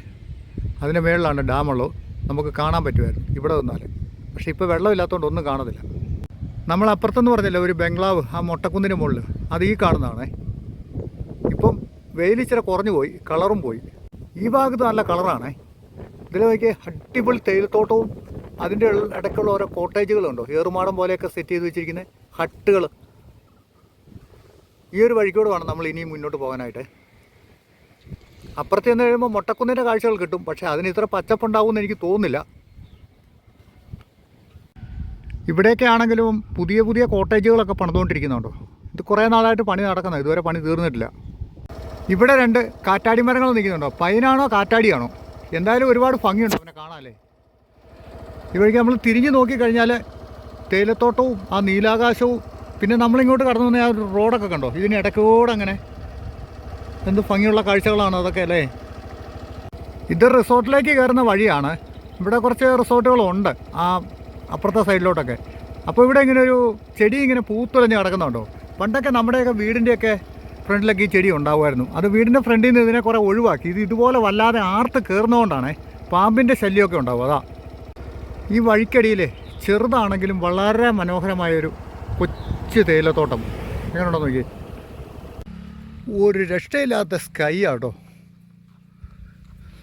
അതിന്റെ മേളിലാണ് ഡാമുള്ളത് നമുക്ക് കാണാൻ പറ്റുമായിരുന്നു. ഇവിടെ വന്നാൽ പക്ഷേ ഇപ്പോൾ വെള്ളമില്ലാത്തതുകൊണ്ട് ഒന്നും കാണത്തില്ല നമ്മൾ അപ്പുറത്തെന്ന് പറഞ്ഞില്ല ഒരു ബംഗ്ലാവ് ആ മൊട്ടക്കുന്നിന് മുകളിൽ അത് ഈ കാണുന്നതാണേ. ഇച്ചിരി കുറഞ്ഞു പോയി കളറും പോയി. ഈ ഭാഗത്ത് നല്ല കളറാണേ. ഇതിൽ നോക്കിയ അടിപൊളി തേയിലത്തോട്ടവും അതിന്റെ ഇടയ്ക്കുള്ള ഓരോ കോട്ടേജുകളുണ്ടോ? ഏറുമാടം പോലെയൊക്കെ സെറ്റ് ചെയ്ത് വെച്ചിരിക്കുന്ന ഹട്ടുകൾ ഈ ഒരു വഴിക്കൂടെ വേണം നമ്മൾ ഇനിയും മുന്നോട്ട് പോകാനായിട്ട്. അപ്പുറത്ത് ചെന്ന് കഴിയുമ്പോൾ മുട്ടക്കുന്നിന്റെ കാഴ്ചകൾ കിട്ടും പക്ഷേ അതിന് ഇത്ര പച്ചപ്പുണ്ടാവും എന്ന് എനിക്ക് തോന്നുന്നില്ല. ഇവിടെയൊക്കെ ആണെങ്കിലും പുതിയ പുതിയ കോട്ടേജുകളൊക്കെ പണിതുകൊണ്ടിരിക്കുന്നുണ്ടോ? ഇത് കുറേ നാളായിട്ട് പണി നടക്കുന്നത് ഇതുവരെ പണി തീർന്നിട്ടില്ല. ഇവിടെ രണ്ട് കാറ്റാടി മരങ്ങൾ നിൽക്കുന്നുണ്ടോ? പൈനാണോ കാറ്റാടിയാണോ? എന്തായാലും ഒരുപാട് ഭംഗിയുണ്ട് അവനെ കാണാമല്ലേ ഇവഴേക്ക് നമ്മൾ തിരിഞ്ഞു നോക്കിക്കഴിഞ്ഞാൽ തേയിലത്തോട്ടവും ആ നീലാകാശവും പിന്നെ നമ്മളിങ്ങോട്ട് കടന്നു വന്ന ആ റോഡൊക്കെ കണ്ടോ? ഇതിന് ഇടയ്ക്കൂടെ അങ്ങനെ എന്ത് ഭംഗിയുള്ള കാഴ്ചകളാണ് അതൊക്കെ അല്ലേ? ഇത് റിസോർട്ടിലേക്ക് കയറുന്ന വഴിയാണ്. ഇവിടെ കുറച്ച് റിസോർട്ടുകളുണ്ട് ആ അപ്പുറത്തെ സൈഡിലോട്ടൊക്കെ. അപ്പോൾ ഇവിടെ ഇങ്ങനെ ഒരു ചെടി ഇങ്ങനെ പൂത്തുലഞ്ഞ് കിടക്കുന്നുണ്ടോ? പണ്ടൊക്കെ നമ്മുടെയൊക്കെ വീടിന്റെയൊക്കെ ഫ്രണ്ടിലൊക്കെ ഈ ചെടി ഉണ്ടാവുമായിരുന്നു. അത് വീടിന്റെ ഫ്രണ്ടിൽ നിന്ന് ഇതിനെ കുറേ ഒഴിവാക്കി. ഇത് ഇതുപോലെ വല്ലാതെ ആർത്ത് കയറുന്നതുകൊണ്ടാണ് പാമ്പിന്റെ ശല്യമൊക്കെ ഉണ്ടാവും അതാ. ഈ വഴിക്കടിയിൽ ചെറുതാണെങ്കിലും വളരെ മനോഹരമായൊരു കൊച്ചു തേയിലത്തോട്ടം. എങ്ങനെയുണ്ടോ നോക്കി ഒരു രക്ഷയില്ലാത്ത സ്കൈ ആട്ടോ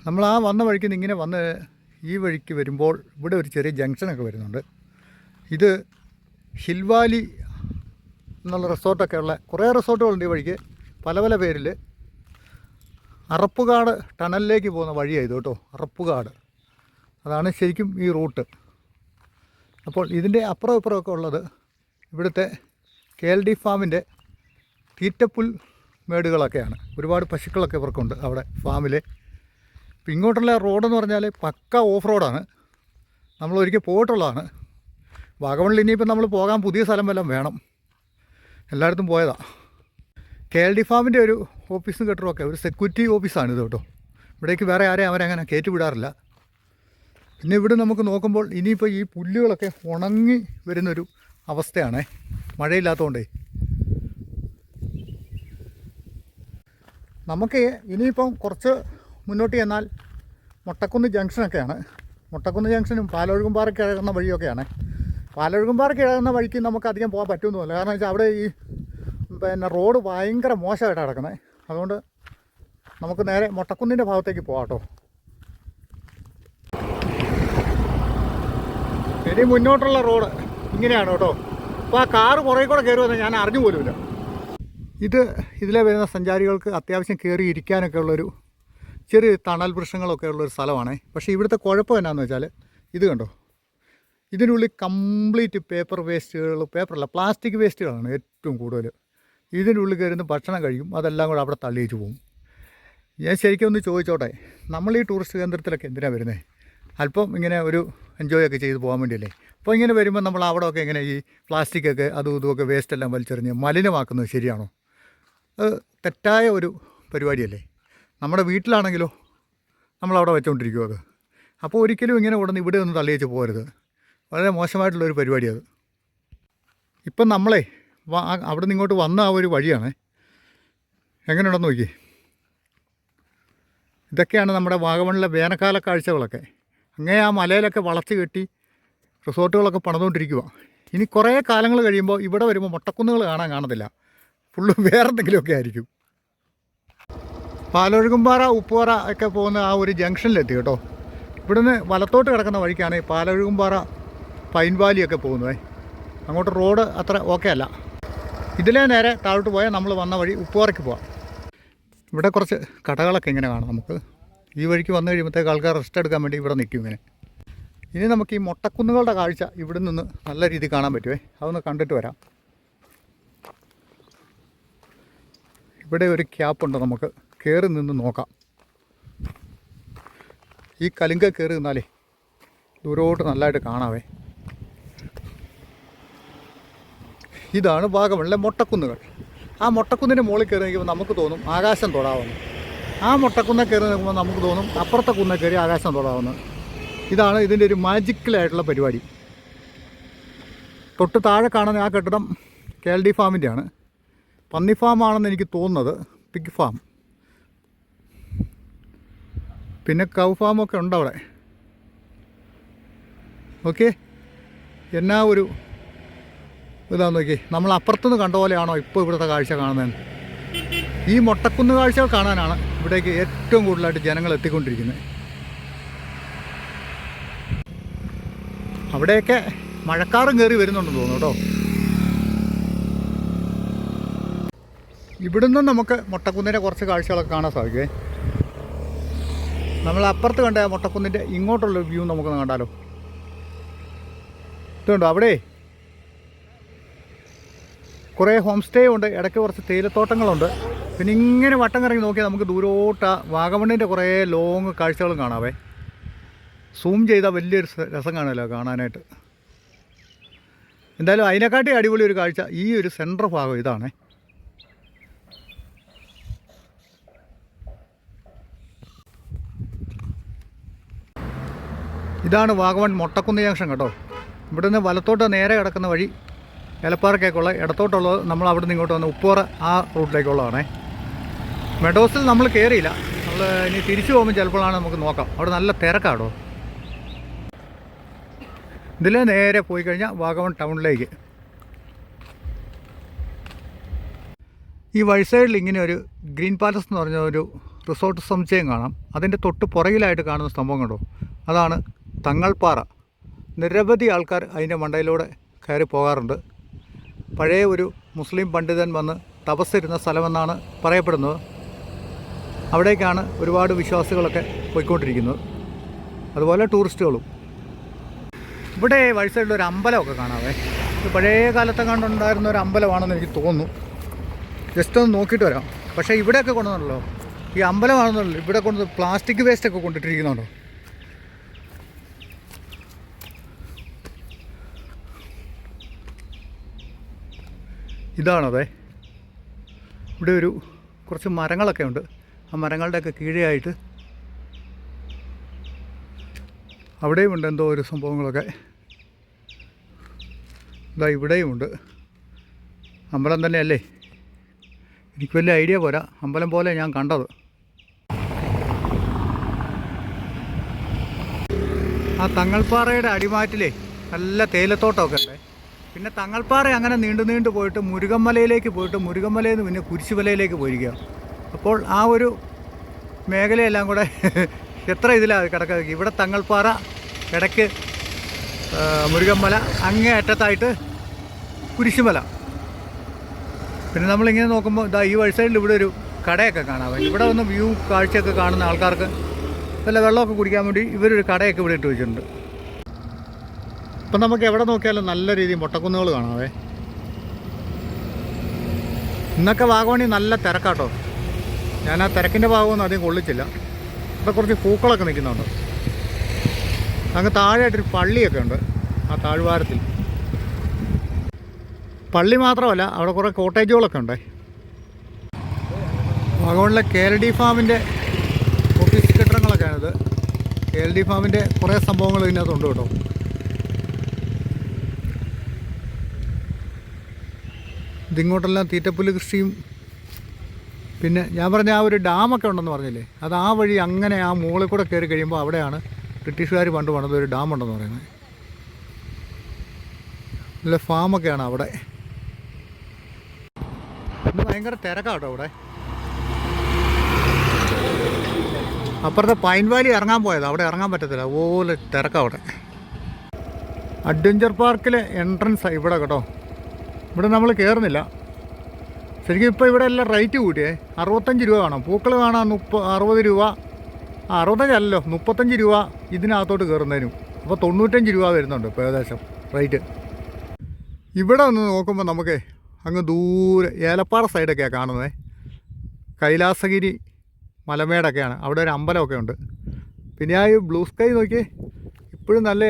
നമ്മൾ ആ വന്ന വഴിക്ക് നിന്ന് ഇങ്ങനെ വന്ന് ഈ വഴിക്ക് വരുമ്പോൾ ഇവിടെ ഒരു ചെറിയ ജംഗ്ഷനൊക്കെ വരുന്നുണ്ട്. ഇത് ഹിൽവാലി എന്നുള്ള റിസോർട്ടൊക്കെ ഉള്ള കുറേ റിസോർട്ടുകളുണ്ട് ഈ വഴിക്ക്. പല പല പേരിൽ അറപ്പുകാട് ടണലിലേക്ക് പോകുന്ന വഴിയാണ് കേട്ടോ അറപ്പുകാട്. അതാണ് ശരിക്കും ഈ റൂട്ട്. അപ്പോൾ ഇതിന്റെ അപ്പുറം ഇപ്പുറമൊക്കെ ഉള്ളത് ഇവിടുത്തെ കെ എൽ ഡി ഫാമിന്റെ തീറ്റപ്പുൽ മേടുകളൊക്കെയാണ്. ഒരുപാട് പശുക്കളൊക്കെ ഇവർക്കുണ്ട് അവിടെ ഫാമിൽ ഇപ്പം ഇങ്ങോട്ടുള്ള റോഡെന്ന് പറഞ്ഞാൽ പക്ക ഓഫ് റോഡാണ്. നമ്മൾ ഒരിക്കൽ പോയിട്ടുള്ളതാണ്. വാഗമണിൽ ഇനിയിപ്പോൾ നമ്മൾ പോകാൻ പുതിയ സ്ഥലം വല്ലതും വേണം. എല്ലായിടത്തും പോയതാ. കെ എൽ ഡി ഫാമിന്റെ ഒരു ഓഫീസും കെട്ടിടമൊക്കെ ഒരു സെക്യൂരിറ്റി ഓഫീസാണ് ഇത് കേട്ടോ. ഇവിടേക്ക് വേറെ ആരെയും അവരങ്ങനെ കയറ്റി വിടാറില്ല. പിന്നെ ഇവിടെ നമുക്ക് നോക്കുമ്പോൾ ഇനിയിപ്പോൾ ഈ പുല്ലുകളൊക്കെ ഉണങ്ങി വരുന്നൊരു അവസ്ഥയാണേ. മഴയില്ലാത്തതുകൊണ്ടേ നമുക്ക് ഇനിയിപ്പം കുറച്ച് മുന്നോട്ട് ചെന്നാൽ മുട്ടക്കുന്ന് ജംഗ്ഷനൊക്കെയാണ്. മുട്ടക്കുന്ന് ജംഗ്ഷനും പാലൊഴുകുംപാറയ്ക്ക് കിഴകുന്ന വഴിയൊക്കെയാണ്. പാലൊഴുകുംപാറയ്ക്ക് കിഴകുന്ന വഴിക്ക് നമുക്ക് അധികം പോകാൻ പറ്റുമെന്നില്ല കാരണം വെച്ചാൽ അവിടെ ഈ പിന്നെ റോഡ് ഭയങ്കര മോശമായിട്ട് കിടക്കുന്നത് അതുകൊണ്ട് നമുക്ക് നേരെ മൊട്ടക്കുന്നിന്റെ ഭാഗത്തേക്ക് പോകാം ഇനി മുന്നോട്ടുള്ള റോഡ് ഇങ്ങനെയാണ് കേട്ടോ. അപ്പോൾ ആ കാറ് പുറകെ കൂടെ കയറുമെന്ന് ഞാൻ അറിഞ്ഞു പോലുമില്ല. ഇത് ഇതിലെ വരുന്ന സഞ്ചാരികൾക്ക് അത്യാവശ്യം കയറി ഇരിക്കാനൊക്കെ ഉള്ളൊരു ചെറിയ തണൽ വൃക്ഷങ്ങളൊക്കെ ഉള്ളൊരു സ്ഥലമാണ്. പക്ഷേ ഇവിടുത്തെ കുഴപ്പം എന്നാന്ന് വെച്ചാൽ ഇത് കണ്ടോ? ഇതിനുള്ളിൽ കംപ്ലീറ്റ് പേപ്പർ വേസ്റ്റുകൾ പേപ്പറല്ല പ്ലാസ്റ്റിക് വേസ്റ്റുകളാണ് ഏറ്റവും കൂടുതൽ. ഇതിനുള്ളിൽ കയറുന്ന ഭക്ഷണം കഴിക്കും അതെല്ലാം കൂടെ അവിടെ തള്ളിയിട്ട് പോകും. ഞാൻ ശരിക്കും ഒന്ന് ചോദിച്ചോട്ടെ നമ്മൾ ഈ ടൂറിസ്റ്റ് കേന്ദ്രത്തിലൊക്കെ എന്തിനാണ് വരുന്നത് അല്പം ഇങ്ങനെ ഒരു എൻജോയ് ഒക്കെ ചെയ്ത് പോകാൻ വേണ്ടിയല്ലേ? അപ്പോൾ ഇങ്ങനെ വരുമ്പോൾ നമ്മൾ അവിടെ ഒക്കെ ഇങ്ങനെ ഈ പ്ലാസ്റ്റിക് ഒക്കെ അതും ഇതുമൊക്കെ വേസ്റ്റ് എല്ലാം വലിച്ചെറിഞ്ഞ് മലിനമാക്കുന്നത് ശരിയാണോ? അത് തെറ്റായ ഒരു പരിപാടിയല്ലേ? നമ്മുടെ വീട്ടിലാണെങ്കിലോ നമ്മളവിടെ വെച്ചുകൊണ്ടിരിക്കും അത്? അപ്പോൾ ഒരിക്കലും ഇങ്ങനെ ഉടനെ ഇവിടെ ഒന്ന് തള്ളിയേച്ച് പോകരുത്. വളരെ മോശമായിട്ടുള്ളൊരു പരിപാടിയത് ഇപ്പം നമ്മളെ അവിടെ നിന്ന് ഇങ്ങോട്ട് വന്ന ആ ഒരു വഴിയാണ്. എങ്ങനെയുണ്ടെന്ന് നോക്കി. ഇതൊക്കെയാണ് നമ്മുടെ വാഗമണിലെ വേനൽക്കാല കാഴ്ചകളൊക്കെ. അങ്ങേ ആ മലയിലൊക്കെ വളച്ച് കെട്ടി റിസോർട്ടുകളൊക്കെ പണിതുകൊണ്ടിരിക്കുക ഇനി കുറേ കാലങ്ങൾ കഴിയുമ്പോൾ ഇവിടെ വരുമ്പോൾ മുട്ടക്കുന്നുകൾ കാണാൻ കാണത്തില്ല. ഫുള്ള് വേറെ എന്തെങ്കിലുമൊക്കെ ആയിരിക്കും. പാലൊഴുകുംപാറ ഉപ്പുപാറ ഒക്കെ പോകുന്ന ആ ഒരു ജംഗ്ഷനിലെത്തി കേട്ടോ. ഇവിടുന്ന് വലത്തോട്ട് കിടക്കുന്ന വഴിക്കാണ് പാലൊഴുകുംപാറ പൈൻ വാലിയൊക്കെ പോകുന്നത്. അങ്ങോട്ട് റോഡ് അത്ര ഓക്കെ അല്ല. ഇതിലേ നേരെ താഴോട്ട് പോയാൽ നമ്മൾ വന്ന വഴി ഉപ്പുവാറയ്ക്ക് പോവാം. ഇവിടെ കുറച്ച് കടകളൊക്കെ ഇങ്ങനെ കാണാം നമുക്ക്. ഈ വഴിക്ക് വന്നു കഴിയുമ്പോഴത്തേക്ക് ആൾക്കാർ റെസ്റ്റ് എടുക്കാൻ വേണ്ടി ഇവിടെ നിൽക്കും ഇങ്ങനെ. ഇനി നമുക്ക് ഈ മുട്ടക്കുന്നുകളുടെ കാഴ്ച ഇവിടെ നിന്ന് നല്ല രീതിയിൽ കാണാൻ പറ്റുമേ അതൊന്ന് കണ്ടിട്ട് വരാം. ഇവിടെ ഒരു ക്യാപ്പുണ്ട് നമുക്ക്. കയറി നിന്ന് നോക്കാം. ഈ കലിങ്ക കയറി നിന്നാലേ ദൂരോട്ട് നല്ലതായിട്ട് കാണാവേ. ഇതാണ് വാഗമണിലെ മൊട്ടക്കുന്നുകൾ. ആ മൊട്ടക്കുന്നിന്റെ മുകളിൽ കയറി നിൽക്കുമ്പോൾ നമുക്ക് തോന്നും ആകാശം തൊടാവുന്നു. ആ മൊട്ടക്കുന്നെ കയറി നിൽക്കുമ്പോൾ നമുക്ക് തോന്നും അപ്പുറത്തെ കുന്ന കയറി ആകാശം തൊടാവുന്നു. ഇതാണ് ഇതിന്റെ ഒരു മാജിക്കലായിട്ടുള്ള പരിപാടി. തൊട്ട് താഴെ കാണുന്ന ആ കെട്ടിടം കെ എൽ ഡി ഫാമിന്റെയാണ്. പന്നി ഫാമാണെന്ന് എനിക്ക് തോന്നുന്നത് പിഗ് ഫാം പിന്നെ കൗ ഫാമൊക്കെ ഉണ്ട് അവിടെ ഓക്കെ എന്നാ ഒരു ഇതാ നോക്കി. നമ്മൾ അപ്പുറത്തുനിന്ന് കണ്ട പോലെയാണോ ഇപ്പോൾ ഇവിടുത്തെ കാഴ്ച കാണുന്നത്? ഈ മൊട്ടക്കുന്ന് കാഴ്ചകൾ കാണാനാണ് ഇവിടേക്ക് ഏറ്റവും കൂടുതലായിട്ട് ജനങ്ങൾ എത്തിക്കൊണ്ടിരിക്കുന്നത്. അവിടെയൊക്കെ മഴക്കാറും കയറി വരുന്നുണ്ടെന്ന് തോന്നുന്നു കേട്ടോ. ഇവിടുന്ന് നമുക്ക് മൊട്ടക്കുന്നിന്റെ കുറച്ച് കാഴ്ചകളൊക്കെ കാണാൻ സാധിക്കേ നമ്മൾ അപ്പുറത്ത് കണ്ട മൊട്ടക്കുന്നിന്റെ ഇങ്ങോട്ടുള്ള വ്യൂ നമുക്കൊന്ന് കണ്ടാലോ. ഇതുണ്ടോ അവിടെ? കുറേ ഹോം സ്റ്റേ ഉണ്ട്. ഇടയ്ക്ക് കുറച്ച് തേയിലത്തോട്ടങ്ങളുണ്ട്. പിന്നെ ഇങ്ങനെ വട്ടം കറങ്ങി നോക്കിയാൽ നമുക്ക് ദൂരോട്ട വാഗമണ്ണിന്റെ കുറേ ലോങ് കാഴ്ചകളും കാണാവേ. സൂം ചെയ്താൽ വലിയൊരു രസം കാണുമല്ലോ കാണാനായിട്ട്. എന്തായാലും അതിനെക്കാട്ടി അടിപൊളി ഒരു കാഴ്ച ഈ ഒരു സെൻട്രൽ ഭാഗം ഇതാണേ. ഇതാണ് വാഗമൺ മൊട്ടക്കുന്ന് ജംഗ്ഷൻ കേട്ടോ. ഇവിടുന്ന് വലത്തോട്ട് നേരെ കിടക്കുന്ന വഴി ഏലപ്പാറക്കേക്കുള്ള ഇടത്തോട്ടുള്ളത് നമ്മൾ അവിടെ നിന്ന് ഇങ്ങോട്ട് വന്ന് ഉപ്പുറ ആ റൂട്ടിലേക്കുള്ളതാണേ. മെഡോസിൽ നമ്മൾ കയറിയില്ല നമ്മൾ ഇനി തിരിച്ചു പോകുമ്പോൾ ചിലപ്പോഴാണ് നമുക്ക് നോക്കാം. അവിടെ നല്ല തിരക്കാടോ. ഇതിൽ നേരെ പോയി കഴിഞ്ഞാൽ വാഗമൺ ടൗണിലേക്ക്. ഈ വഴി സൈഡിൽ ഇങ്ങനെ ഒരു ഗ്രീൻ പാലസ് എന്ന് പറഞ്ഞ ഒരു റിസോർട്ട് സമുച്ചയം കാണാം. അതിന്റെ തൊട്ട് പുറകിലായിട്ട് കാണുന്ന സംഭവം കണ്ടോ? അതാണ് തങ്ങൾപ്പാറ. നിരവധി ആൾക്കാർ അതിന്റെ മണ്ടയിലൂടെ കയറി പോകാറുണ്ട്. പഴയ ഒരു മുസ്ലിം പണ്ഡിതൻ വന്ന് തപസ്സിരുന്ന സ്ഥലമെന്നാണ് പറയപ്പെടുന്നത്. അവിടേക്കാണ് ഒരുപാട് വിശ്വാസികളൊക്കെ പോയിക്കൊണ്ടിരിക്കുന്നത്. അതുപോലെ ടൂറിസ്റ്റുകളും. ഇവിടെ വഴി സൈഡിലൊരു അമ്പലമൊക്കെ കാണാവേ. ഇത് പഴയ കാലത്തെ കണ്ടുണ്ടായിരുന്ന ഒരു അമ്പലമാണെന്ന് എനിക്ക് തോന്നുന്നു. ജസ്റ്റ് ഒന്ന് നോക്കിയിട്ട് വരാം. പക്ഷേ ഇവിടെയൊക്കെ കൊണ്ടുവന്നല്ലോ ഈ അമ്പലമാണെന്നല്ലോ ഇവിടെ കൊണ്ട് പ്ലാസ്റ്റിക് വേസ്റ്റൊക്കെ കൊണ്ടിട്ടിരിക്കുന്നുണ്ടോ? ഇതാണതേ. ഇവിടെ ഒരു കുറച്ച് മരങ്ങളൊക്കെ ഉണ്ട്. ആ മരങ്ങളുടെയൊക്കെ കീഴെയായിട്ട് അവിടെയും ഉണ്ട് എന്തോ ഒരു സംഭവങ്ങളൊക്കെ. ഇതാ ഇവിടെയും ഉണ്ട്. അമ്പലം തന്നെയല്ലേ? എനിക്ക് വലിയ ഐഡിയ പോരാ. അമ്പലം പോലെ ഞാൻ കണ്ടത്. ആ തങ്ങൾപ്പാറയുടെ അടിമാറ്റിലേ നല്ല തേയിലത്തോട്ടമൊക്കെ ഉണ്ട്. പിന്നെ തങ്ങൾപ്പാറ അങ്ങനെ നീണ്ടു നീണ്ടു പോയിട്ട് മുരുകമ്മലയിലേക്ക് പോയിട്ട് മുരുകമ്മലയിൽ നിന്ന് പിന്നെ കുരിശുമലയിലേക്ക് പോയിരിക്കുക. അപ്പോൾ ആ ഒരു മേഖലയെല്ലാം കൂടെ എത്ര ഇതിലാണ് കിടക്കുക ഇവിടെ തങ്ങൾപ്പാറ ഇടയ്ക്ക് മുരുകമ്മല അങ്ങേ അറ്റത്തായിട്ട് കുരിശുമല. പിന്നെ നമ്മളിങ്ങനെ നോക്കുമ്പോൾ ഇതാ ഈ വഴി സൈഡിൽ ഇവിടെ ഒരു കടയൊക്കെ കാണാം. ഇവിടെ വന്ന് വ്യൂ കാഴ്ചയൊക്കെ കാണുന്ന ആൾക്കാർക്ക് വല്ല വെള്ളമൊക്കെ കുടിക്കാൻ വേണ്ടി ഇവരൊരു കടയൊക്കെ ഇവിടെ ഇട്ട് വെച്ചിട്ടുണ്ട്. ഇപ്പം നമുക്ക് എവിടെ നോക്കിയാലും നല്ല രീതിയിൽ മുട്ടക്കുന്നുകൾ കാണാവേ. ഇന്നൊക്കെ വാഗോണി നല്ല തിരക്കാട്ടോ. ഞാൻ ആ തിരക്കിന്റെ ഭാഗമൊന്നും അധികം കൊള്ളിച്ചില്ല. ഇവിടെ കുറച്ച് പൂക്കളൊക്കെ നിൽക്കുന്നുണ്ട്. അങ്ങ് താഴെയായിട്ടൊരു പള്ളിയൊക്കെ ഉണ്ട് ആ താഴ്വാരത്തിൽ. പള്ളി മാത്രമല്ല അവിടെ കുറേ കോട്ടേജുകളൊക്കെ ഉണ്ട്. വാഗോണിലെ കെ എൽ ഡി ഫാമിന്റെ ഓഫീസ് കെട്ടിടങ്ങളൊക്കെയാണിത്. കെ എൽ ഡി ഫാമിന്റെ കുറേ സംഭവങ്ങൾ ഇതിനകത്തുണ്ട് കേട്ടോ. ഇതിങ്ങോട്ടെല്ലാം തീറ്റപ്പുല്ല് കൃഷിയും. പിന്നെ ഞാൻ പറഞ്ഞ ആ ഒരു ഡാമൊക്കെ ഉണ്ടെന്ന് പറഞ്ഞില്ലേ? അത് ആ വഴി അങ്ങനെ ആ മുകളിൽ കൂടെ കയറി കഴിയുമ്പോൾ അവിടെയാണ് ബ്രിട്ടീഷുകാർ പണ്ട് പണത് ഒരു ഡാം ഉണ്ടെന്ന് പറയുന്നത്. നല്ല ഫാമൊക്കെയാണ് അവിടെ. ഇന്ന് ഭയങ്കര തിരക്കാട്ടോ അവിടെ. അപ്പുറത്തെ പൈൻ വാലി ഇറങ്ങാൻ പോയത്. അവിടെ ഇറങ്ങാൻ പറ്റത്തില്ല. അതുപോലെ തിരക്കാണ് അവിടെ. അഡ്വഞ്ചർ പാർക്കിലെ എൻട്രൻസ് ഇവിടെ കേട്ടോ. ഇവിടെ നമ്മൾ കയറുന്നില്ല. ശരിക്കും ഇപ്പോൾ ഇവിടെ എല്ലാം റേറ്റ് കൂട്ടിയേ. അറുപത്തഞ്ച് രൂപ കാണാം പൂക്കൾ കാണാൻ മുപ്പ അറുപത് രൂപ. ആ അറുപത്തഞ്ചല്ലല്ലോ മുപ്പത്തഞ്ച് രൂപ ഇതിനകത്തോട്ട് കയറുന്നതിനും. അപ്പോൾ തൊണ്ണൂറ്റഞ്ച് രൂപ വരുന്നുണ്ട് ഇപ്പോൾ ഏകദേശം റേറ്റ്. ഇവിടെ ഒന്ന് നോക്കുമ്പോൾ നമുക്ക് അങ്ങ് ദൂരെ ഏലപ്പാറ സൈഡൊക്കെയാണ് കാണുന്നത് കൈലാസഗിരി മലമേടൊക്കെയാണ്. അവിടെ ഒരു അമ്പലമൊക്കെ ഉണ്ട്. പിന്നെ ആ ഈ ബ്ലൂ സ്കൈ നോക്കി ഇപ്പോഴും നല്ല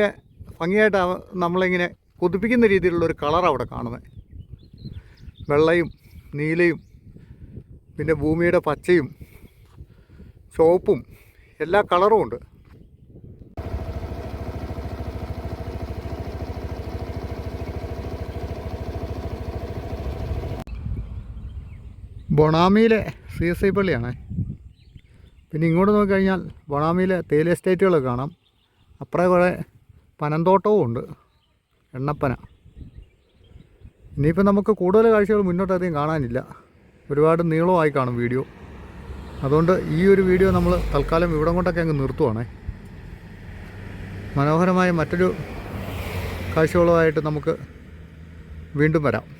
ഭംഗിയായിട്ട് നമ്മളിങ്ങനെ കൊതിപ്പിക്കുന്ന രീതിയിലുള്ള ഒരു കളർ അവിടെ കാണുന്നത് വെള്ളയും നീലയും പിന്നെ ഭൂമിയുടെ പച്ചയും ചുവപ്പും എല്ലാ കളറും ഉണ്ട്. ബൊണാമിയിലെ സി എസ് ഐ പള്ളിയാണ്. പിന്നെ ഇങ്ങോട്ട് നോക്കിക്കഴിഞ്ഞാൽ ബൊണാമിയിലെ തേയില എസ്റ്റേറ്റുകൾ കാണാം. അപ്പുറേ കുറേ പനന്തോട്ടവും ഉണ്ട്. എണ്ണപ്പന. ഇനിയിപ്പോൾ നമുക്ക് കൂടുതൽ കാഴ്ചകൾ മുന്നോട്ടധികം കാണാനില്ല. ഒരുപാട് നീളമായി കാണും വീഡിയോ. അതുകൊണ്ട് ഈ ഒരു വീഡിയോ നമ്മൾ തൽക്കാലം ഇവിടം കൊണ്ടൊക്കെ അങ്ങ് നിർത്തുവാണേ. മനോഹരമായ മറ്റൊരു കാഴ്ചകളുമായിട്ട് നമുക്ക് വീണ്ടും വരാം.